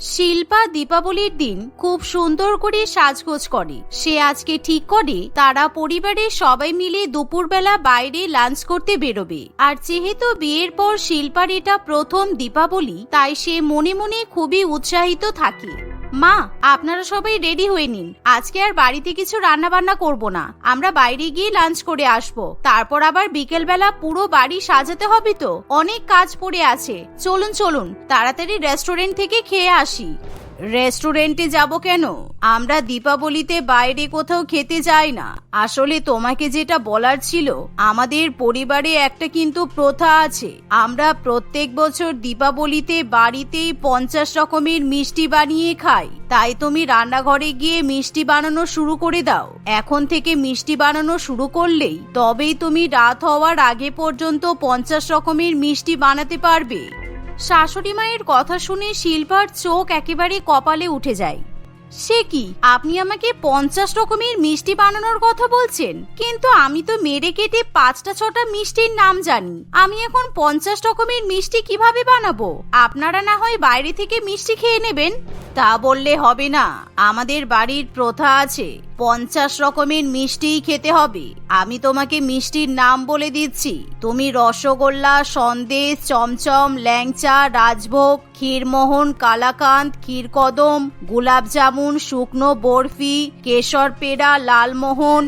শিল্পা দীপাবলির দিন খুব সুন্দর করে সাজগোজ করে। সে আজকে ঠিক করে তারা পরিবারের সবাই মিলে দুপুরবেলা বাইরে লাঞ্চ করতে বেরোবে। আর যেহেতু বিয়ের পর শিল্পার এটা প্রথম দীপাবলি, তাই সে মনে মনে খুবই উৎসাহিত থাকে। মা, আপনারা সবাই রেডি হয়ে নিন। আজকে আর বাড়িতে কিছু রান্না বান্না করব না। আমরা বাইরে গিয়ে লাঞ্চ করে আসব। তারপর আবার বিকেলবেলা পুরো বাড়ি সাজাতে হবে তো? অনেক কাজ পড়ে আছে। চলুন চলুন, তাড়াতাড়ি রেস্টুরেন্ট থেকে খেয়ে আসি। রেস্টুরেন্টে যাব কেন? আমরা দীপাবলিতে বাইরে কোথাও খেতে যাই না। আসলে তোমাকে যেটা বলার ছিল, আমাদের পরিবারে একটা কিন্তু প্রথা আছে। আমরা প্রত্যেক বছর দীপাবলিতে বাড়িতেই পঞ্চাশ রকমের মিষ্টি বানিয়ে খাই। তাই তুমি রান্নাঘরে গিয়ে মিষ্টি বানানো শুরু করে দাও। এখন থেকে মিষ্টি বানানো শুরু করলেই তবেই তুমি রাত হওয়ার আগে পর্যন্ত পঞ্চাশ রকমের মিষ্টি বানাতে পারবে। শাশুড়ি মায়ের কথা শুনে শিল্পার চোখ একেবারে কপালে উঠে যায়। সে কি, আপনি আমাকে পঞ্চাশ রকমের মিষ্টি বানানোর কথা বলছেন? কিন্তু আমি তো মেরে কেটে পাঁচটা ছটা মিষ্টির নাম জানি। আমি এখন পঞ্চাশ রকমের মিষ্টি কীভাবে বানাবো? আপনারা না হয় বাইরে থেকে মিষ্টি খেয়ে নেবেন? তা বললে হবে না। আমাদের বাড়ির প্রথা আছে, পঞ্চাশ রকমের মিষ্টিই খেতে হবে। আমি তোমাকে মিষ্টির নাম বলে দিচ্ছি। তুমি রসগোল্লা, সন্দেশ, চমচম, ল্যাংচা, রাজভোগ, ক্ষীরমোহন কালাকান্ত ক্ষীরকদম গোলাপ জামুন শুকনো বরফি, কেশর পেড়া, লালমোহন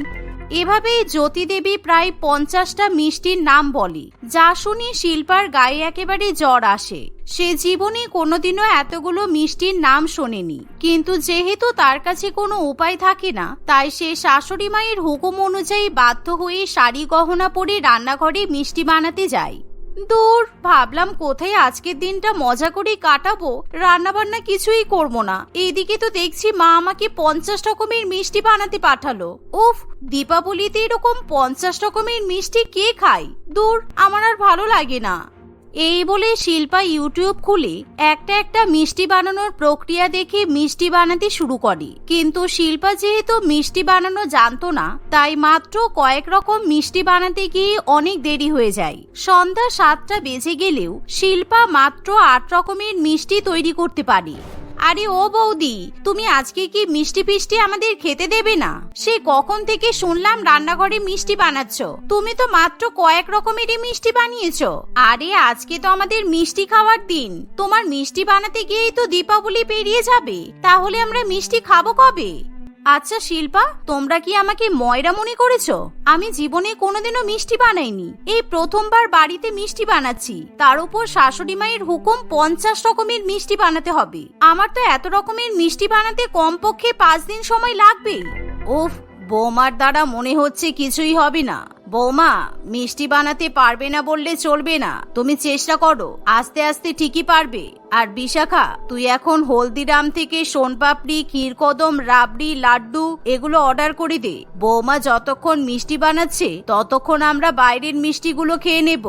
এভাবেই জ্যোতিদেবী প্রায় পঞ্চাশটা মিষ্টির নাম বলে। যা শুনি শিল্পার গায়ে একেবারে জ্বর আসে। সে জীবনে কোনোদিনও এতগুলো মিষ্টির নাম শোনেনি। কিন্তু যেহেতু তার কাছে কোনো উপায় থাকে না, তাই সে শাশুড়ি মায়ের হুকুম অনুযায়ী বাধ্য হয়ে শাড়ি গহনা পরে রান্নাঘরে মিষ্টি বানাতে যায়। দূর, ভাবলাম কোথায় আজকের দিনটা মজা করেই কাটাবো। রান্না বান্না কিছুই করব না। এইদিকে তো দেখছি মা আমাকে পঞ্চাশ রকমের মিষ্টি বানাতে পাঠালো। উফ, দীপাবলিতে এরকম পঞ্চাশ রকমের মিষ্টি কে খায়? দূর, আমার আর ভালো লাগে না। এই বলে শিল্পা ইউটিউব খুলে একটা একটা মিষ্টি বানানোর প্রক্রিয়া দেখে মিষ্টি বানাতে শুরু করে। কিন্তু শিল্পা যেহেতু মিষ্টি বানানো জানতো না, তাই মাত্র কয়েক রকম মিষ্টি বানাতে গিয়ে অনেক দেরি হয়ে যায়। সন্ধ্যা সাতটা বেজে গেলেও শিল্পা মাত্র আট রকমের মিষ্টি তৈরি করতে পারে। আরে ও বৌদি, তুমি আজকে কি মিষ্টি পিষ্টি আমাদের খেতে দেবে না? সে কখন থেকে শুনলাম রান্নাঘরে মিষ্টি বানাচ্ছ। তুমি তো মাত্র কয়েক রকমেরই মিষ্টি বানিয়েছ। আরে আজকে তো আমাদের মিষ্টি খাওয়ার দিন। তোমার মিষ্টি বানাতে গিয়েই তো দীপাবলি পেরিয়ে যাবে। তাহলে আমরা মিষ্টি খাব কবে? আচ্ছা শিল্পা, তোমরা কি আমাকে ময়রা মনে করেছ? আমি জীবনে কোনোদিনও মিষ্টি বানাইনি। এই প্রথমবার বাড়িতে মিষ্টি বানাচ্ছি। তার উপর শাশুড়ি মায়ের হুকুম পঞ্চাশ রকমের মিষ্টি বানাতে হবে। আমার তো এত রকমের মিষ্টি বানাতে কমপক্ষে পাঁচ দিন সময় লাগবে ওফ বোমার দ্বারা মনে হচ্ছে কিছুই হবে না। বৌমা, মিষ্টি বানাতে পারবে না বললে চলবে না। তুমি চেষ্টা করো, আস্তে আস্তে ঠিকই পারবে। আর বিশাখা, তুই এখন হলদিরাম থেকে সোনপাপড়ি, ক্ষীরকদম, রাবড়ি, লাড্ডু এগুলো অর্ডার করে দে। বৌমা যতক্ষণ মিষ্টি বানাচ্ছে, ততক্ষণ আমরা বাইরের মিষ্টিগুলো খেয়ে নেব।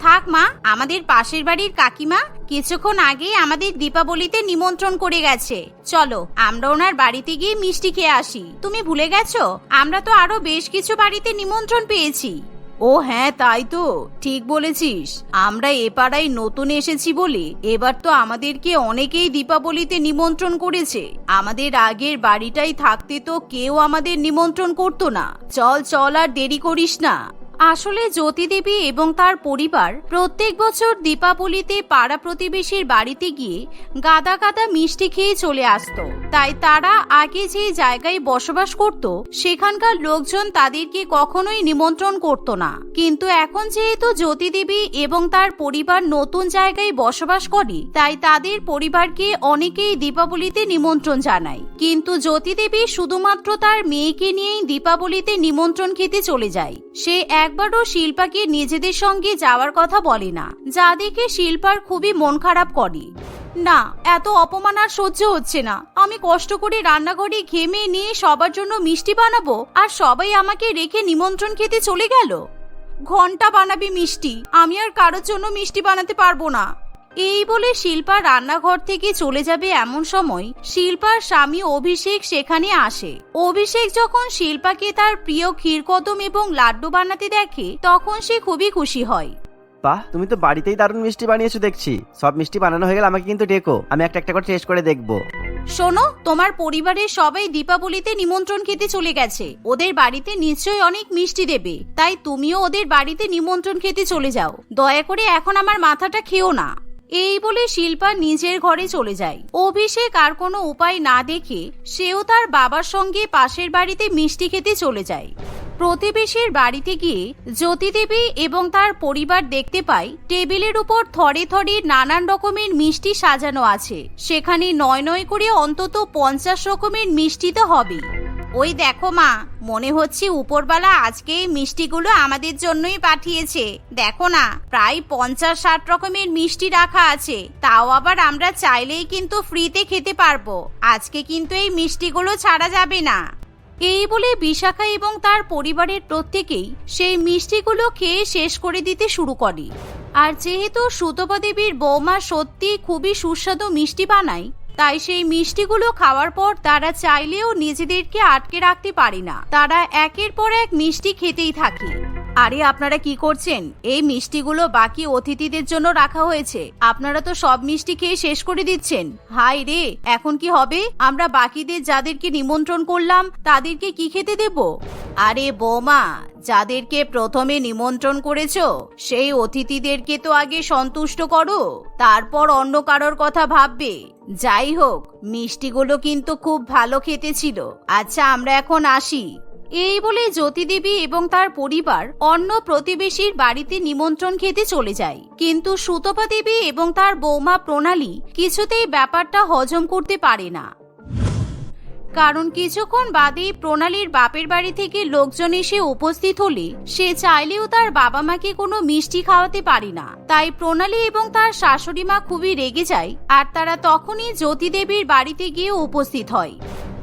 থাক মা, আমাদের পাশের বাড়ির কাকিমা কিছুক্ষণ আগে আমাদের দীপাবলিতে নিমন্ত্রণ করে গেছে। চলো, আমরা ওনার বাড়িতে গিয়ে মিষ্টি খেয়ে আসি। তুমি ভুলে গেছো? আমরা তো আরও বেশ কিছু বাড়িতে নিমন্ত্রণ পেয়েছি। ও হ্যাঁ তাই তো। ঠিক বলেছিস। আমরা এ পাড়ায় নতুন এসেছি বলে এবার তো আমাদেরকে অনেকেই দীপাবলিতে নিমন্ত্রণ করেছে। আমাদের আগের বাড়িটাই থাকতে তো কেউ আমাদের নিমন্ত্রণ করতো না। চল চল আর দেরি করিস না। আসলে জ্যোতি দেবী এবং তার পরিবার প্রত্যেক বছর দীপাবলিতে পাড়া প্রতিবেশীর বাড়িতে গিয়ে গাদা গাদা মিষ্টি খেয়ে চলে আসতো। তাই তারা আগে যে জায়গায় বসবাস করত, সেখানকার লোকজন তাদেরকে কখনোই নিমন্ত্রণ করত না। কিন্তু এখন যেহেতু জ্যোতি দেবী এবং তার পরিবার নতুন জায়গায় বসবাস করে, তাই তাদের পরিবারকে অনেকেই দীপাবলিতে নিমন্ত্রণ জানায়। কিন্তু জ্যোতি দেবী শুধুমাত্র তার মেয়েকে নিয়েই দীপাবলিতে নিমন্ত্রণ খেতে চলে যায়। সে একবারও শিল্পাকে নিজেদের সঙ্গে যাওয়ার কথা বলে না। যা দেখে শিল্পার খুবই মন খারাপ করে। না, এত অপমান আর সহ্য হচ্ছে না। আমি কষ্ট করে রান্নাঘরে ঘেমে নিয়ে সবার জন্য মিষ্টি বানাবো আর সবাই আমাকে রেখে নিমন্ত্রণ খেতে চলে গেল? ঘণ্টা বানাবি মিষ্টি। আমি আর কারোর জন্য মিষ্টি বানাতে পারব না। এই বলে শিল্পা রান্নাঘর থেকে চলে যাবে এমন সময় শিল্পার স্বামী অভিষেক সেখানে আসে। অভিষেক যখন শিল্পাকে তার প্রিয় ক্ষীরকদম এবং লাড্ডু বানাতে দেখে তখন সে খুবই খুশি হয়। বাহ তুমি তো বাড়িতেই দারুণ মিষ্টি বানিয়েছো দেখছি। সব মিষ্টি বানানো হয়ে গেলে আমাকে কিন্তু ডেকো। আমি একটা একটা করে টেস্ট করে দেখব। শোনো তোমার পরিবারের সবাই দীপাবলিতে নিমন্ত্রণ খেতে চলে গেছে। ওদের বাড়িতে নিশ্চয়ই অনেক মিষ্টি দেবে। তাই তুমিও ওদের বাড়িতে নিমন্ত্রণ খেতে চলে যাও। দয়া করে এখন আমার মাথাটা খেও না। এই বলে শিল্পা নিজের ঘরে চলে যায়। অভিষেক আর কোনো উপায় না দেখে সেও তার বাবার সঙ্গে পাশের বাড়িতে মিষ্টি খেতে চলে যায়। প্রতিবেশীর বাড়িতে গিয়ে জ্যোতি দেবী এবং তার পরিবার দেখতে পায়, টেবিলের উপর থরে থরে নানান রকমের মিষ্টি সাজানো আছে। সেখানে নয় নয় করে অন্তত পঞ্চাশ রকমের মিষ্টি তো হবেই। ওই দেখো মা, মনে হচ্ছে উপরবালা আজকে এই মিষ্টিগুলো আমাদের জন্যই পাঠিয়েছে। দেখো না, প্রায় পঞ্চাশ ষাট রকমের মিষ্টি রাখা আছে। তাও আবার আমরা চাইলেই কিন্তু ফ্রিতে খেতে পারব। আজকে কিন্তু এই মিষ্টিগুলো ছাড়া যাবে না। এই বলে বিশাখা এবং তার পরিবারের প্রত্যেকেই সেই মিষ্টিগুলো খেয়ে শেষ করে দিতে শুরু করে। আর যেহেতু সুতপা দেবীর বৌমা সত্যি খুবই সুস্বাদু মিষ্টি বানায় তাই সেই মিষ্টিগুলো খাওয়ার পর তারা চাইলেও নিজেদেরকে আটকে রাখতে পারি না। তারা একের পর এক মিষ্টি খেতেই থাকে। আরে, আপনারা কি করছেন? এই মিষ্টিগুলো বাকি অতিথিদের জন্য রাখা হয়েছে। আপনারা তো সব মিষ্টি খেয়ে শেষ করে দিচ্ছেন। হাই রে, এখন কি হবে? আমরা বাকিদের যাদেরকে নিমন্ত্রণ করলাম, তাদেরকে কি খেতে দেব? আরে, বৌমা, যাদেরকে প্রথমে নিমন্ত্রণ করেছ, সেই অতিথিদেরকে তো আগে সন্তুষ্ট করো। তারপর অন্য কারোর কথা ভাববে। যাই হোক, মিষ্টিগুলো কিন্তু খুব ভালো খেতে ছিল। আচ্ছা আমরা এখন আসি। এই বলে জ্যোতি দেবী এবং তার পরিবার অন্য প্রতিবেশীর বাড়িতে নিমন্ত্রণ খেতে চলে যায়। কিন্তু সুতপা দেবী এবং তার বৌমা প্রণালী কিছুতেই ব্যাপারটা হজম করতে পারে না। কারণ কিছুক্ষণ বাদেই প্রণালীর বাপের বাড়ি থেকে লোকজন এসে উপস্থিত হলে সে চাইলেও তার বাবা মাকে কোনো মিষ্টি খাওয়াতে পারে না। তাই প্রণালী এবং তার শাশুড়ি মা খুবই রেগে যায় আর তারা তখনই জ্যোতি দেবীর বাড়িতে গিয়ে উপস্থিত হয়।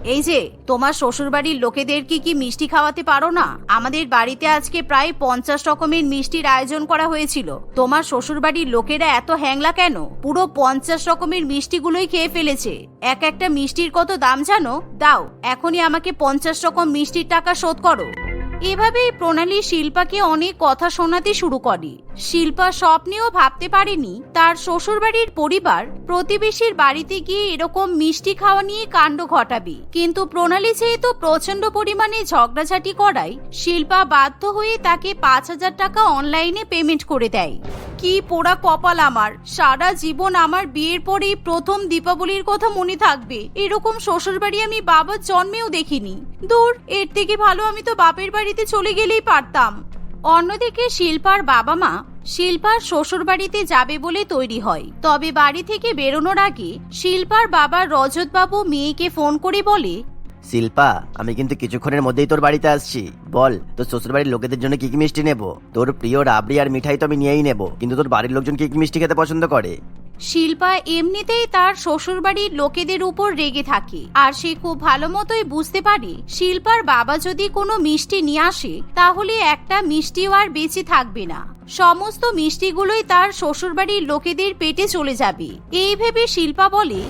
এই যে, তোমার শ্বশুরবাড়ির লোকেদেরকে কি মিষ্টি খাওয়াতে পারো না? আমাদের বাড়িতে আজকে প্রায় পঞ্চাশ রকমের মিষ্টির আয়োজন করা হয়েছিল। তোমার শ্বশুরবাড়ির লোকেরা এত হ্যাংলা কেন? পুরো পঞ্চাশ রকমের মিষ্টিগুলোই খেয়ে ফেলেছে। এক একটা মিষ্টির কত দাম জানো? দাও, এখনই আমাকে পঞ্চাশ রকম মিষ্টির টাকা শোধ করো। এভাবেই প্রণালী শিল্পাকে অনেক কথা শোনাতে শুরু করে। শিল্পা স্বপ্নেও ভাবতে পারেনি, তার শ্বশুরবাড়ির পরিবার প্রতিবেশীর বাড়িতে গিয়ে এরকম মিষ্টি খাওয়া নিয়ে কাণ্ড ঘটাবে। কিন্তু প্রণালী যেহেতু প্রচণ্ড পরিমাণে ঝগড়াঝাটি করায়, শিল্পা বাধ্য হয়ে তাকে পাঁচ হাজার টাকা অনলাইনে পেমেন্ট করে দেয়। কি পোড়া কপাল আমার? সারা জীবন আমার বিয়ের পরেই প্রথম দীপাবলির কথা মনে থাকবে। এরকম শ্বশুরবাড়ি আমি বাবার জন্মেও দেখিনি। দূর, এর থেকে ভালো আমি তো বাপের বাড়িতে চলে গেলেই পারতাম। অন্যদিকে শিল্পার বাবা মা, শিল্পার শ্বশুর বাড়িতে যাবে বলে তৈরি হয়। তবে বাড়ি থেকে বেরোনোর আগে শিল্পার বাবা রজতবাবু মেয়েকে ফোন করে বলে শিল্পা, আমি কিন্তু কিছুক্ষণের মধ্যেই তোর বাড়িতে আসছি। বল, তোর শ্বশুর বাড়ির লোকেদের জন্য কি কি মিষ্টি নেব? তোর প্রিয় রাবড়ি আর মিঠাই তো আমি নিয়েই নেব, কিন্তু তোর বাড়ির লোকজন কি কি মিষ্টি খেতে পছন্দ করে? শিল্পা, এমনিতেই তার শ্বশুরবাড়ির লোকেদের উপর রেগে থাকে, আর সে খুব ভালো মতোই বুঝতে পারে, শিল্পার বাবা যদি কোনো মিষ্টি নিয়ে আসে, তাহলে একটা মিষ্টিও আর বেঁচে থাকবে না। সমস্ত মিষ্টিগুলোই তার শ্বশুরবাড়ির লোকেদের পেটে চলে যাবে। এই ভেবে শিল্পা বলে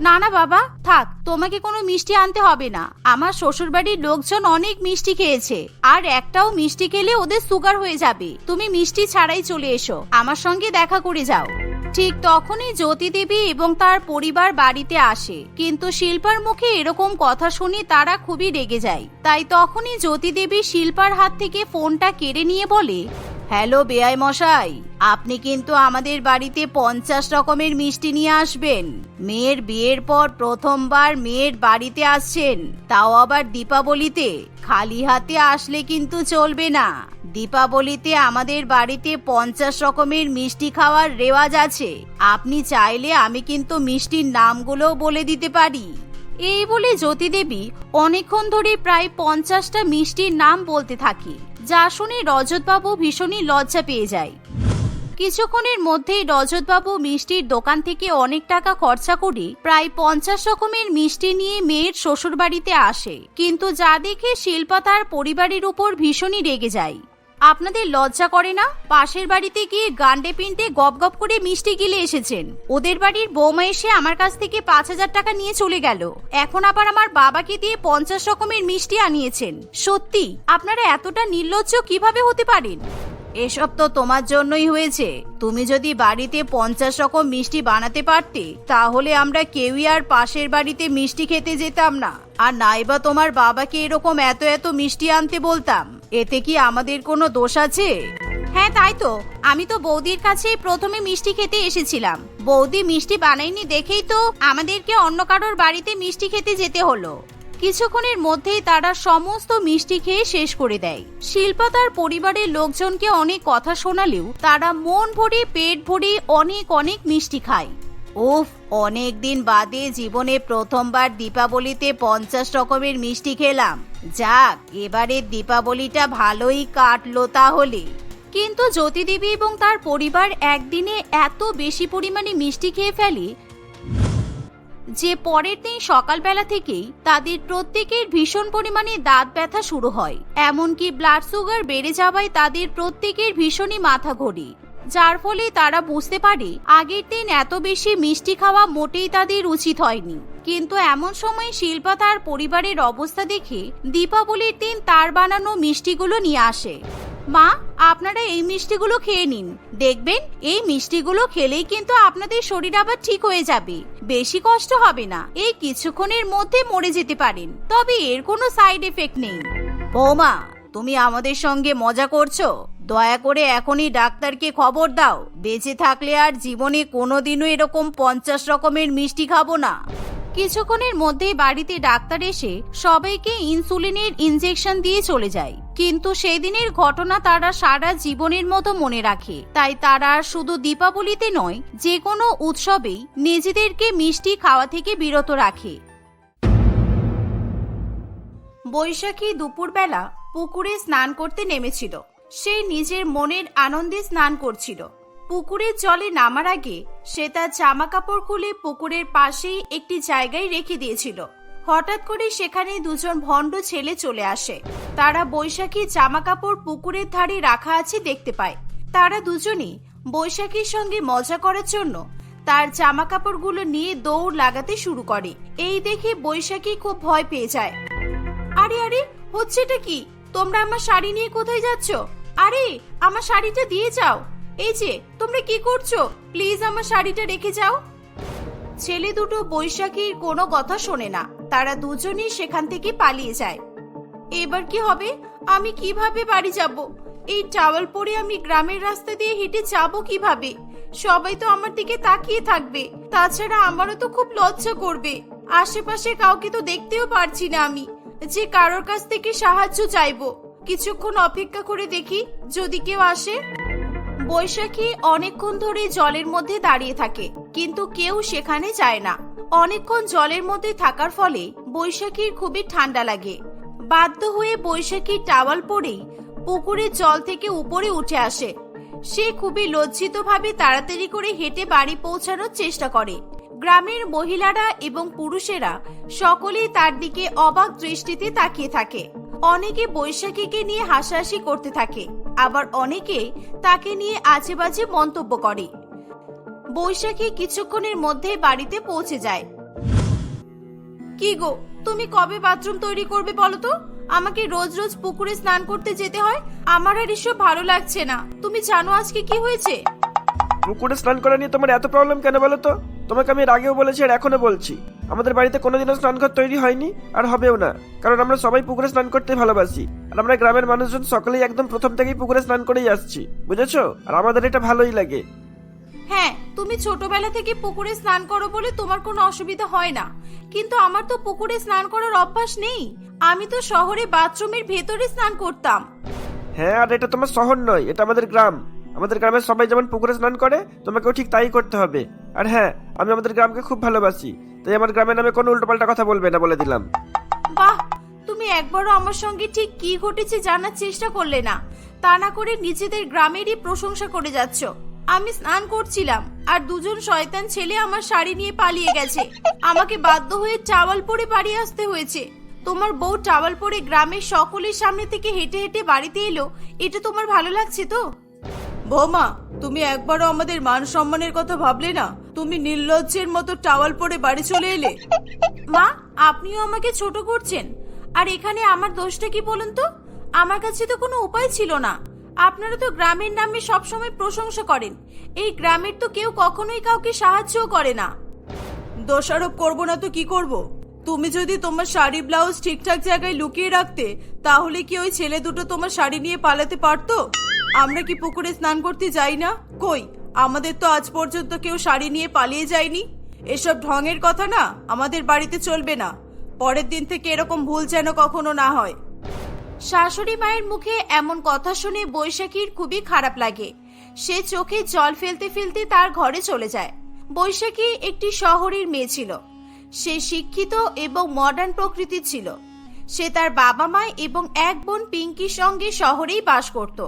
না না, বাবা, থাক, তোমাকে কোনো মিষ্টি আনতে হবে না। আমার শ্বশুরবাড়ির লোকজন অনেক মিষ্টি খেয়েছে, আর একটাও মিষ্টি খেলে ওদের সুগার হয়ে যাবে। তুমি মিষ্টি ছাড়াই চলে এসো, আমার সঙ্গে দেখা করে যাও। ঠিক তখনই জ্যোতি দেবী এবং তার পরিবার বাড়িতে আসে, কিন্তু শিল্পার মুখে এরকম কথা শুনে তারা খুবই রেগে যায়। তাই তখনই জ্যোতি দেবী শিল্পার হাত থেকে ফোনটা কেড়ে নিয়ে বলে হ্যালো বেআই মশাই, আপনি কিন্তু আমাদের বাড়িতে পঞ্চাশ রকমের মিষ্টি নিয়ে আসবেন। মেয়ের বিয়ের পর প্রথমবার মেয়ের বাড়িতে আসছেন, তাও আবার দীপাবলিতে। খালি হাতে আসলে কিন্তু চলবে না। দীপাবলিতে আমাদের বাড়িতে পঞ্চাশ রকমের মিষ্টি খাওয়ার রেওয়াজ আছে। আপনি চাইলে আমি কিন্তু মিষ্টির নামগুলোও বলে দিতে পারি। এই বলে জ্যোতিদেবী অনেকক্ষণ ধরে প্রায় পঞ্চাশটা মিষ্টির নাম বলতে থাকে। যা শুনে রজতবাবু ভীষণই লজ্জা পেয়ে যায়। কিছুক্ষণের মধ্যেই রজতবাবু মিষ্টির দোকান থেকে অনেক টাকা খরচা করে প্রায় পঞ্চাশ রকমের মিষ্টি নিয়ে মেয়ের শ্বশুরবাড়িতে আসে। কিন্তু যা দেখে শিল্পা তার পরিবারের উপর ভীষণই রেগে যায়। আপনাদের লজ্জা করে না? পাশের বাড়িতে গিয়ে গান্ডে পিন্টে গপ গপ করে মিষ্টি গিলে এসেছেন। ওদের বাড়ির বৌমা এসে আমার কাছ থেকে পাঁচ হাজার টাকা নিয়ে চলে গেল। এখন আবার আমার বাবাকে দিয়ে পঞ্চাশ রকমের মিষ্টি আনিয়েছেন। সত্যি, আপনারা এতটা নির্লজ্জ কীভাবে হতে পারেন? এসব তো তোমার জন্যই হয়েছে। তুমি যদি বাড়িতে পঞ্চাশ রকম মিষ্টি বানাতে পারতে, তাহলে আমরা কেউই আর পাশের বাড়িতে মিষ্টি খেতে যেতাম না। আর নাইবা তোমার বাবাকে এরকম এত এত মিষ্টি আনতে বলতাম। এতে কি আমাদের কোনো দোষ আছে? হ্যাঁ তাই তো। আমি তো বৌদির কাছে প্রথমে মিষ্টি খেতে এসেছিলাম। বৌদি মিষ্টি বানায়নি দেখেই তো আমাদেরকে অন্য কারোর বাড়িতে মিষ্টি খেতে যেতে হলো। কিছুক্ষণের মধ্যেই তারা সমস্ত মিষ্টি খেয়ে শেষ করে দেয়। শিল্পা তার পরিবারের লোকজনকে অনেক কথা শোনালেও তারা মন ভরে, পেট ভরে অনেক অনেক মিষ্টি খায়। উফ অনেক দিন বাদে জীবনে প্রথমবার দীপাবলিতে পঞ্চাশ রকমের মিষ্টি খেলাম। যাক, এবারের দীপাবলিটা ভালোই কাটলো তাহলে। কিন্তু জ্যোতিদেবী এবং তার পরিবার একদিনে এত বেশি পরিমাণে মিষ্টি খেয়ে ফেলে যে পরের দিন সকালবেলা থেকেই তাদের প্রত্যেকের ভীষণ পরিমাণে দাঁত ব্যথা শুরু হয়। এমনকি ব্লাড সুগার বেড়ে যাওয়ায় তাদের প্রত্যেকের ভীষণই মাথা ঘোরে। যার ফলে তারা বুঝতে পারে আগের দিন এত বেশি মিষ্টি খাওয়া মোটেই তাদের উচিত হয়নি। কিন্তু এমন সময় শিল্পা তার পরিবারের অবস্থা দেখে দীপাবলির দিন তার বানানো মিষ্টিগুলো নিয়ে আসে। মা, আপনারা এই মিষ্টিগুলো খেয়ে নিন। দেখবেন, এই মিষ্টিগুলো খেলেই কিন্তু আপনাদের শরীর আবার ঠিক হয়ে যাবে। বেশি কষ্ট হবে না। এই কিছুক্ষণের মধ্যে মরে যেতে পারেন। তবে এর কোনো সাইড এফেক্ট নেই। বৌমা, তুমি আমাদের সঙ্গে মজা করছ? দয়া করে এখনই ডাক্তারকে খবর দাও। বেঁচে থাকলে আর জীবনে কোনোদিনও এরকম পঞ্চাশ রকমের মিষ্টি খাব না। কিছুক্ষণের মধ্যেই বাড়িতে ডাক্তার এসে সবাইকে ইনসুলিনের ইনজেকশন দিয়ে চলে যায়। কিন্তু সেই দিনের ঘটনা তারা সারা জীবনের মতো মনে রাখে। তাই তারা শুধু দীপাবলিতে নয় যে কোনো উৎসবেই নিজেদেরকে মিষ্টি খাওয়া থেকে বিরত রাখে। বৈশাখী দুপুরবেলা পুকুরে স্নান করতে নেমেছিল। সে নিজের মনের আনন্দে স্নান করছিল। পুকুরের জলে নামার আগে সে তার জামা কাপড় খুলে পুকুরের পাশেই একটি জায়গায় রেখে দিয়েছিল। হঠাৎ করে সেখানে দুজন ভণ্ড ছেলে চলে আসে। তারা বৈশাখীর জামা কাপড় পুকুরের ধারে রাখা আছে দেখতে পায়। তারা দুজনেই বৈশাখীর সঙ্গে মজা করার জন্য তার জামা কাপড়গুলো নিয়ে দৌড় লাগাতে শুরু করে। এই দেখে বৈশাখী খুব ভয় পেয়ে যায়। আরে আরে, হচ্ছেটা কি? তোমরা আমার শাড়ি নিয়ে কোথায় যাচ্ছ? আরে, আমার শাড়িটা দিয়ে যাও। এই যে, তোমরা কি করছ? প্লিজ আমার শাড়িটা রেখে যাও। ছেলে দুটো বৈশাখীর কোনো কথা শোনে না। তারা দুজনেই সেখান থেকে পালিয়ে যায়। এবার কি হবে? আমি কীভাবে বাড়ি যাব? এই টাওয়াল পরে আমি গ্রামের রাস্তা দিয়ে হেঁটে যাব কীভাবে? সবাই তো আমার দিকে তাকিয়ে থাকবে। তাছাড়া আমারও তো খুব লজ্জা করবে। আশেপাশে কাউকে তো দেখতেও পারছি না আমি। যে কারোর কাছ থেকে সাহায্য চাইব। কিছুক্ষণ অপেক্ষা করে দেখি যদি কেউ আসে। বৈশাখী অনেকক্ষণ ধরে জলের মধ্যে দাঁড়িয়ে থাকে, কিন্তু কেউ সেখানে যায় না। অনেকক্ষণ জলের মধ্যে থাকার ফলে বৈশাখীর খুবই ঠান্ডা লাগে। বাধ্য হয়ে বৈশাখীর টাওয়াল পরেই পুকুরের জল থেকে উপরে উঠে আসে। সে খুবই লজ্জিতভাবে তাড়াতাড়ি করে হেঁটে বাড়ি পৌঁছানোর চেষ্টা করে। গ্রামের মহিলারা এবং পুরুষেরা সকলেই তার দিকে অবাক দৃষ্টিতে তাকিয়ে থাকে। অনেকে বৈশাখীকে নিয়ে হাসাহাসি করতে থাকে, আবার অনেকে তাকে নিয়ে আজে বাজে মন্তব্য করে। বৈশাখী কিছুক্ষণের মধ্যে বাড়িতে পৌঁছে যায়। কি গো, তুমি কবে বাথরুম তৈরি করবে বলো তো? আমাকে রোজ রোজ পুকুরে স্নান করতে যেতে হয়। আমার আর এসব ভালো লাগছে না। তুমি জানো আজকে কি হয়েছে? পুকুরে স্নান করা নিয়ে তোমার এত প্রবলেম কেন বলো তো? তোমাকে আমি এর আগেও বলেছি আর এখনও বলছি। আমাদের বাড়িতে কোনোদিনও স্নানঘর তৈরি হয়নি আর হবেও না কারণ আমরা সবাই পুকুরে স্নান করতে ভালোবাসি। আর আমরা গ্রামের মানুষজন সকলেই একদম প্রথম থেকেই পুকুরে স্নান করেই আসছি বুঝেছ? আর আমাদের এটা ভালোই লাগে। হ্যাঁ তুমি ছোটবেলা থেকে পুকুরে স্নান করো বলে তোমার কোনো অসুবিধা হয় না। কিন্তু আমার তো পুকুরে স্নান করার অভ্যাস নেই। আমি তো শহরে বাথরুমের ভেতরে স্নান করতাম। হ্যাঁ আর এটা তোমার শহর নয় এটা আমাদের গ্রাম। আমাদের গ্রামের সবাই যেমন পুকুরে স্নান করে, তোমাকেও ঠিক তাই করতে হবে। আর হ্যাঁ আমি আমাদের গ্রামকে খুব ভালোবাসি, তাই আমার গ্রামের নামে কোনো উল্টোপাল্টা কথা বলবে না বলে দিলাম। বাহ, তুমি একবারও আমার সঙ্গে ঠিক কি ঘটেছে জানার চেষ্টা করলে না। তা না করে নিজেদের গ্রামেরই প্রশংসা করে যাচ্ছ। আমি স্নান করছিলাম, আর দুজন শয়তান ছেলে আমার শাড়ি নিয়ে পালিয়ে গেছে। আমাকে বাধ্য হয়ে চাওয়াল পরে বাড়ি আসতে হয়েছে। তোমার বউ টাওয়াল পরে গ্রামের সকলের সামনে থেকে হেঁটে হেঁটে বাড়িতে এলো, এটা তোমার ভালো লাগছে তো? বৌমা, তুমি একবারও আমাদের মান সম্মানের কথা ভাবলে না? তুমি নির্লজ্জের মতো টাওয়াল পরে বাড়ি চলে এলে। মা, আপনিও আমাকে ছোট করছেন। আর এখানে আমার দোষটা কি বলুন তো? আমার কাছে তো কোনো উপায় ছিল না। আপনারা তো গ্রামের নামে সবসময় প্রশংসা করেন। এই গ্রামের তো কেউ কখনোই কাউকে সাহায্যও করে না। দোষারোপ করব না তো কি করব? তুমি যদি তোমার শাড়ি, ব্লাউজ ঠিকঠাক জায়গায় লুকিয়ে রাখতে, তাহলে কি ওই ছেলে দুটো তোমার শাড়ি নিয়ে পালাতে পারতো? আমরা কি পুকুরে স্নান করতে যাই না? কই, আমাদের তো আজ পর্যন্ত কেউ শাড়ি নিয়ে পালিয়ে যায়নি। এসব ঢঙের কথা না আমাদের বাড়িতে চলবে না। পরের দিন থেকে এরকম ভুল যেন কখনো না হয়। শাশুড়ি মায়ের মুখে এমন কথা শুনে বৈশাখীর খুবই খারাপ লাগে। সে চোখে জল ফেলতে ফেলতে তার ঘরে চলে যায়। বৈশাখী একটি শহরের মেয়ে ছিল। সে শিক্ষিত এবং মডার্ন প্রকৃতির ছিল। সে তার বাবা মা এবং এক বোন পিঙ্কির সঙ্গে শহরেই বাস করত।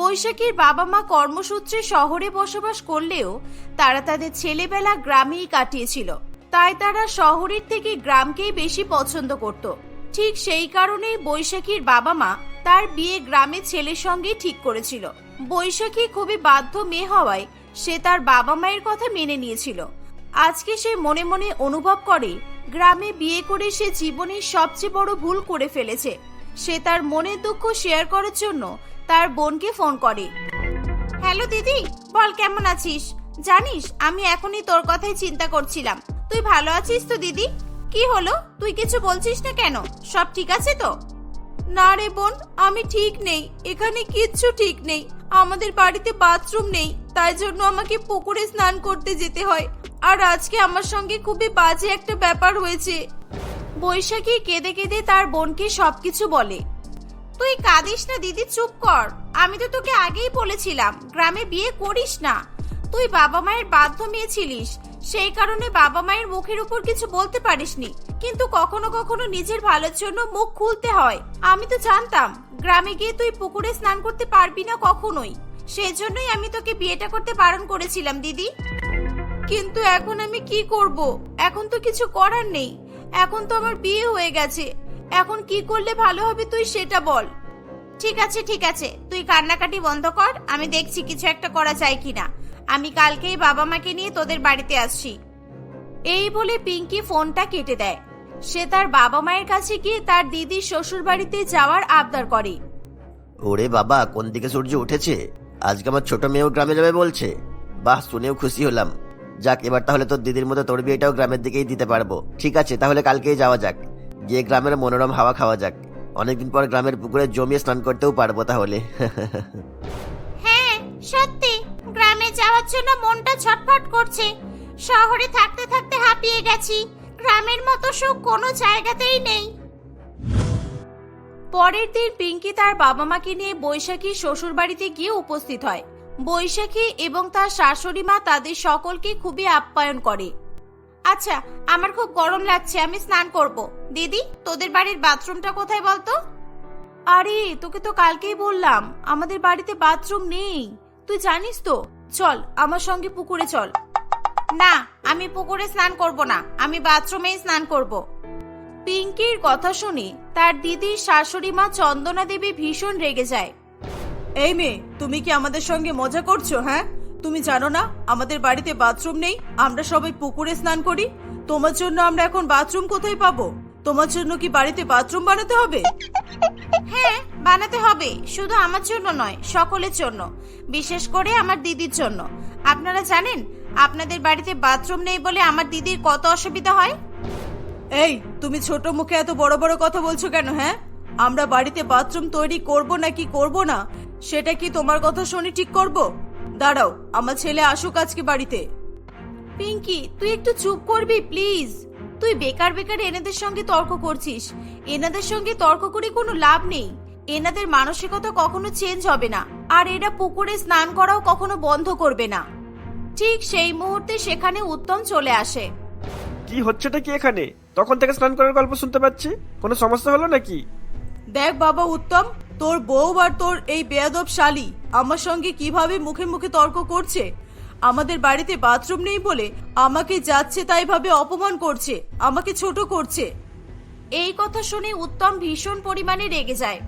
বৈশাখীর বাবা মা কর্মসূত্রে শহরে বসবাস করলেও তারা তাদের ছেলেবেলা গ্রামেই কাটিয়েছিল। তাই তারা শহরের থেকে গ্রামকেই বেশি পছন্দ করত। ঠিক সেই কারণেই বৈশাখীর বাবা মা তার বিয়ে গ্রামে ছেলের সঙ্গে ঠিক করেছিল। বৈশাখী খুবই বাধ্য মেয়ে হওয়ায় সে তার বাবা মায়ের কথা মেনে নিয়েছিল। আজকে সে মনে মনে অনুভব করে, গ্রামে বিয়ে করে সে জীবনের সবচেয়ে বড় ভুল করে ফেলেছে। সে তার মনের দুঃখ শেয়ার করার জন্য তার বোনকে ফোন করে। হ্যালো দিদি, বল কেমন আছিস? জানিস, আমি এখনই তোর কথাই চিন্তা করছিলাম। তুই ভালো আছিস তো দিদি? কি হলো? তুই কিছু বলছিস না কেন? সব ঠিক আছে তো? না রে বোন, আমি ঠিক নেই। এখানে কিচ্ছু ঠিক নেই। আমাদের বাড়িতে বাথরুম নেই। তাই জন্য আমাকে পুকুরে স্নান করতে যেতে হয়। আর আজকে আমার সঙ্গে খুবই বাজে একটা ব্যাপার হয়েছে। বৈশাখী কেঁদে কেঁদে তার বোনকে সবকিছু বলে। তুই কাঁদিস না, দিদি, চুপ কর। আমি তো তোকে আগেই বলেছিলাম, গ্রামে বিয়ে করিস না। তুই বাবা মায়ের বাধ্য মেয়ে ছিলিস। সেই কারণে বাবা মায়ের মুখের উপর কিছু বলতে পারিসনি। কিন্তু কখনো কখনো নিজের ভালোর জন্য মুখ খুলতে হয়। আমি তো জানতাম, গ্রামে গিয়ে তুই পুকুরে স্নান করতে পারবি না কখনোই। সেই জন্যই আমি তোকে বিয়েটা করতে বারণ করেছিলাম, দিদি। কিন্তু এখন আমি কি করব? এখন তো কিছু করার নেই। এখন তো আমার বিয়ে হয়ে গেছে। এখন কি করলে ভালো হবে তুই সেটা বল। ঠিক আছে ঠিক আছে। তুই কান্নাকাটি বন্ধ কর, আমি দেখছি কিছু একটা করা যায় কিনা। আমি কালকেই বাবা মাকে নিয়ে তোদের বাড়িতে আসছি। এই বলে পিঙ্কি ফোনটা কেটে দেয়। সে তার বাবা মায়ের কাছে গিয়ে তার দিদির শ্বশুর বাড়িতে যাওয়ার আবদার করে। ওরে বাবা, কোন দিকে সূর্য উঠেছে? আজকে আমার ছোট মেয়েও গ্রামে যাবে বলছে। বাহ, শুনেও খুশি হলাম। যাক, এবার তাহলে তোর দিদির মতো তোর বিয়েটাও গ্রামের দিকেই দিতে পারব। ঠিক আছে, তাহলে কালকেই যাওয়া যাক। গিয়ে গ্রামের মনোরম হাওয়া খাওয়া যাক। অনেকদিন পর গ্রামের পুকুরে জমিয়ে স্নান করতেও পারব তাহলে। হ্যাঁ সত্যি। গ্রামে যাওয়ার জন্য মনটা ছটফট করছে। শহরে থাকতে থাকতে হাঁপিয়ে গেছি। গ্রামের মতো সুখ কোনো জায়গাতেই নেই। পরের দিন পিঙ্কি তার বাবা মাকে নিয়ে বৈশাখী শ্বশুর বাড়িতে গিয়ে উপস্থিত হয়। বৈশাখী এবং তার শাশুড়ি মা তাদের সকলকে খুবই আপ্যায়ন করে। আচ্ছা আমার খুব গরম লাগছে, আমি স্নান করব। দিদি, তোদের বাড়ির বাথরুমটা কোথায় বলতো? আরে, তোকে তো কালকেই বললাম, আমাদের বাড়িতে বাথরুম নেই। তুই জানিস তো? চল, আমার সঙ্গে পুকুরে চল। না, আমি পুকুরে স্নান করব না, আমি বাথরুমেই স্নান করব। পিঙ্কির কথা শুনে তার দিদির শাশুড়ি মা চন্দনা দেবী ভীষণ রেগে যায়। এই মেয়ে, তুমি কি আমাদের সঙ্গে মজা করছ হ্যাঁ? তুমি জানো না আমাদের বাড়িতে বাথরুম নেই আমরা সবাই পুকুরে স্নান করি। তোমার জন্য আমরা এখন বাথরুম কোথায় পাবো? তোমার জন্য কি বাড়িতে বাথরুম বানাতে হবে? হ্যাঁ বানাতে হবে শুধু আমার জন্য নয় সকলের জন্য বিশেষ করে আমার দিদির জন্য। আপনারা জানেন আপনাদের বাড়িতে বাথরুম নেই বলে আমার দিদির কত অসুবিধা হয়? এই তুমি ছোট মুখে এত বড় বড় কথা বলছো কেন হ্যাঁ? আমরা বাড়িতে বাথরুম তৈরি করব নাকি করব না সেটা কি তোমার কথা শুনে ঠিক করব? দাঁড়াও আমার ছেলে আসুক আজকে বাড়িতে। পিঙ্কি তুই একটু চুপ করবি প্লিজ। তুই বেকার বেকার এনাদের সঙ্গে তর্ক করছিস। এনাদের সঙ্গে তর্ক করে কোনো লাভ নেই। এনাদের মানসিকতা কখনো চেঞ্জ হবে না। আর এরা পুকুরে স্নান করাও কখনো বন্ধ করবে না। ঠিক সেই মুহূর্তে সেখানে উত্তম চলে আসে। কি হচ্ছেটা কি এখানে? তখন থেকে স্নান করার গল্প শুনতে পাচ্ছি? কোনো সমস্যা হলো নাকি? দেখ বাবা উত্তম তোর বউ আর তোর এই বেয়াদব শালি আমার সঙ্গে কীভাবে মুখে মুখে তর্ক করছে? আমাদের বাড়িতে বাথরুম নেই বলে আমাকে যাচ্ছে তাই ভাবে অপমান করছে আমাকে ছোট করছে। এই কথা শুনে উত্তম ভীষণ পরিমাণে রেগে যায়।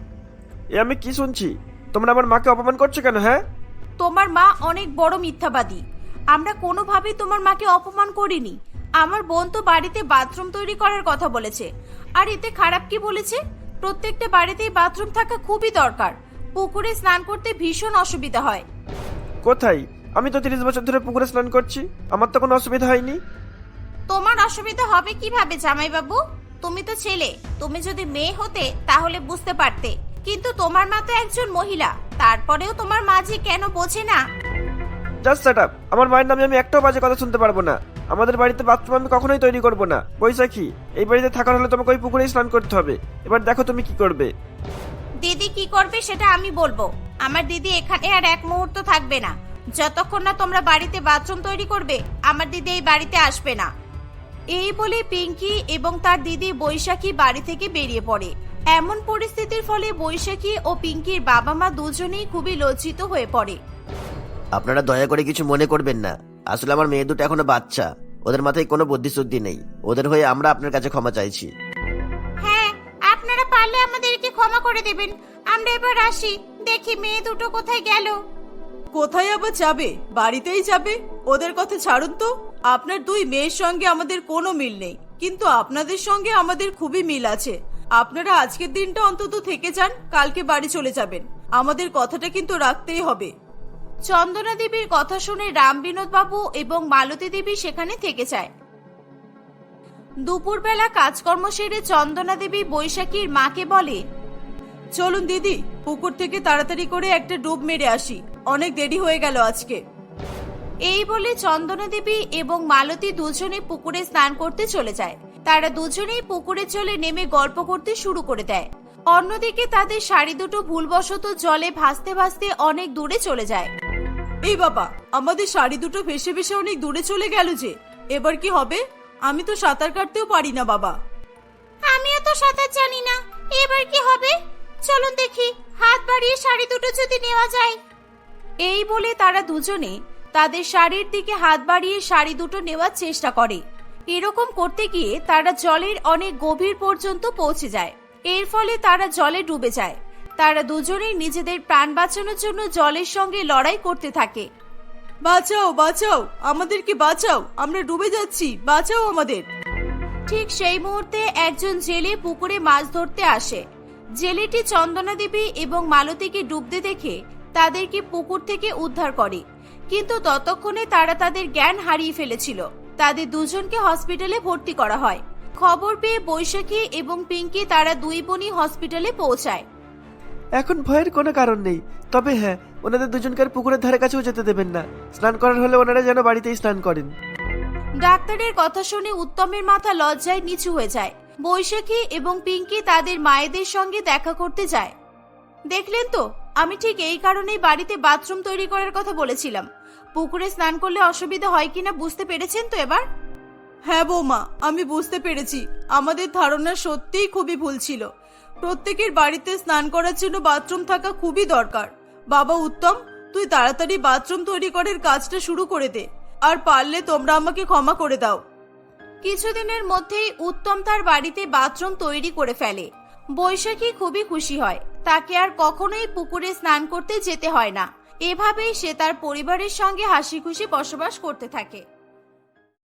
এ আমি কি শুনছি? তোমরা আমার মাকে অপমান করছ কেন হ্যাঁ? তোমার মা অনেক বড় মিথ্যাবাদী। আমরা কোনোভাবেই তোমার মাকে অপমান করিনি। আমার বোন তো বাড়িতে বাথরুম তৈরি করার কথা বলেছে। আর এতে খারাপ কি বলেছে? প্রত্যেকটা বাড়িতেই বাথরুম থাকা খুবই দরকার। পুকুরে স্নান করতে ভীষণ অসুবিধা হয়। কোথায়? আমি তো তিরিশ বছর ধরে পুকুরে স্নান করছি। আমার তো কোনো অসুবিধা হয়নি। তোমার অসুবিধা হবে কীভাবে জামাইবাবু? তুমি তো ছেলে। তুমি যদি মেয়ে হতে তাহলে বুঝতে পারতে। কিন্তু তোমার মা তো একজন মহিলা। তারপরেও তোমার মা যে কেন বোঝে না? জাস্ট সেট আপ আমার মায়ের নামে আমি একটাও বাজে কথা শুনতে পারব না। আমাদের বাড়িতে বাথরুম আমি কখনোই তৈরি করব না। বৈশাখী এই বাড়িতে থাকার হলে তোমাকে ওই পুকুরেই স্নান করতে হবে। এবার দেখো তুমি কি করবে। দিদি কি করবে সেটা আমি বলব। আমার দিদি এখানে আর এক মুহূর্ত থাকবে না। যতক্ষণ না তোমরা বাড়িতে বাথরুম তৈরি করবে আমার দিদি এই বাড়িতে আসবে না। এই বলে পিঙ্কি এবং তার দিদি বৈশাখী বাড়ি থেকে বেরিয়ে পড়ে। এমন পরিস্থিতির ফলে বৈশাখী ও পিঙ্কির বাবা মা দুজনেই খুবই লজ্জিত হয়ে পড়ে। আপনারা দয়া করে কিছু মনে করবেন না। আসলে আমার মেয়ে দুটো এখনও বাচ্চা। ওদের মাথায় কোনো বুদ্ধিশুদ্ধি নেই। ওদের হয়ে আমরা আপনার কাছে ক্ষমা চাইছি। হ্যাঁ আপনারা পারলে আমাদেরকে ক্ষমা করে দেবেন। আমরা এবার আসি। দেখি মেয়ে দুটো কোথায় গেল। কোথায় আবার যাবে? বাড়িতেই যাবে? ওদের কথা ছাড়ুন তো। আপনার দুই মেয়ের সঙ্গে আমাদের কোনো মিল নেই। কিন্তু আপনাদের সঙ্গে আমাদের খুবই মিল আছে। আপনারা আজকের দিনটা অন্তত থেকে যান কালকে বাড়ি চলে যাবেন। আমাদের কথাটা কিন্তু রাখতেই হবে। চন্দনা দেবীর কথা শুনে রাম বাবু এবং মালতী দেবী সেখানে থেকে যায়। দুপুরবেলা কাজকর্ম সেরে চন্দনা দেবী বৈশাখীর মাকে বলে চলুন দিদি পুকুর থেকে তাড়াতাড়ি করে একটা ডুব মেরে আসি। অনেক দেরি হয়ে গেল আজকে। এই বলে চন্দনা দেবী এবং মালতী দুজনে পুকুরে স্নান করতে চলে যায়। তারা দুজনেই পুকুরে চলে নেমে গল্প করতে শুরু করে দেয়। অন্যদিকে তাদের শাড়ি দুটো ভুলবশত জলে ভাসতে ভাসতে অনেক দূরে চলে যায়। এই বাবা আমাদের শাড়ি দুটো ভেসে ভেসে অনেক দূরে চলে গেল যে। এবার কি হবে? আমি তো সাঁতার কাটতেও পারি না বাবা। আমিও তো সাঁতার জানি না। এবার কি হবে? চলুন দেখি হাত বাড়িয়ে শাড়ি দুটো যদি নেওয়া যায়। এই বলে তারা দুজনে তাদের শাড়ির দিকে হাত বাড়িয়ে শাড়ি দুটো নেওয়ার চেষ্টা করে। এরকম করতে গিয়ে তারা জলের অনেক গভীর পর্যন্ত পৌঁছে যায়। এর ফলে তারা জলে ডুবে যায়। তারা দুজনেই নিজেদের প্রাণ বাঁচানোর জন্য জলের সঙ্গে লড়াই করতে থাকে। বাঁচাও বাঁচাও আমাদেরকে বাঁচাও আমরা ডুবে যাচ্ছি বাঁচাও আমাদের। ঠিক সেই মুহূর্তে একজন জেলে পুকুরে মাছ ধরতে আসে। জেলেটি চন্দনা দেবী এবং মালতীকে ডুবতে দেখে তাদেরকে পুকুর থেকে উদ্ধার করে। কিন্তু ততক্ষণে তারা তাদের জ্ঞান হারিয়ে ফেলেছিল। তাদের দুজনকে হসপিটালে ভর্তি করা হয়। খবর পেয়ে বৈশাখী এবং পিঙ্কি তারা দুই বোনই হসপিটালে পৌঁছায়। এখন ভয়ের কোনো কারণ নেই। তবে হ্যাঁ ওনাদের দুজনকার পুকুরের ধারে কাছেও যেতে দেবেন না। স্নান করার হলে ওনারা যেন বাড়িতেই স্নান করেন। ডাক্তারের কথা শুনে উত্তমের মাথা লজ্জায় নিচু হয়ে যায়। বৈশাখী এবং পিঙ্কি তাদের মায়েদের সঙ্গে দেখা করতে যায়। দেখলেন তো আমি ঠিক এই কারণেই বাড়িতে বাথরুম তৈরি করার কথা বলেছিলাম। পুকুরে স্নান করলে অসুবিধা হয় কিনা বুঝতে পেরেছেন তো এবার? হ্যাঁ বৌমা আমি বুঝতে পেরেছি। আমাদের ধারণা সত্যিই খুবই ভুল ছিল। প্রত্যেকের বাড়িতে স্নান করার জন্য বাথরুম থাকা খুবই দরকার। বাবা, উত্তম, তুই তাড়াতাড়ি বাথরুম তৈরি করার কাজটা শুরু করে দে। আর পারলে তোমরা আমাকে ক্ষমা করে দাও। কিছুদিনের মধ্যেই উত্তম তার বাড়িতে বাথরুম তৈরি করে ফেলে। বৈশাখী খুবই খুশি হয়। তাকে আর কখনোই পুকুরে স্নান করতে যেতে হয় না। এভাবেই সে তার পরিবারের সঙ্গে হাসি খুশি বসবাস করতে থাকে।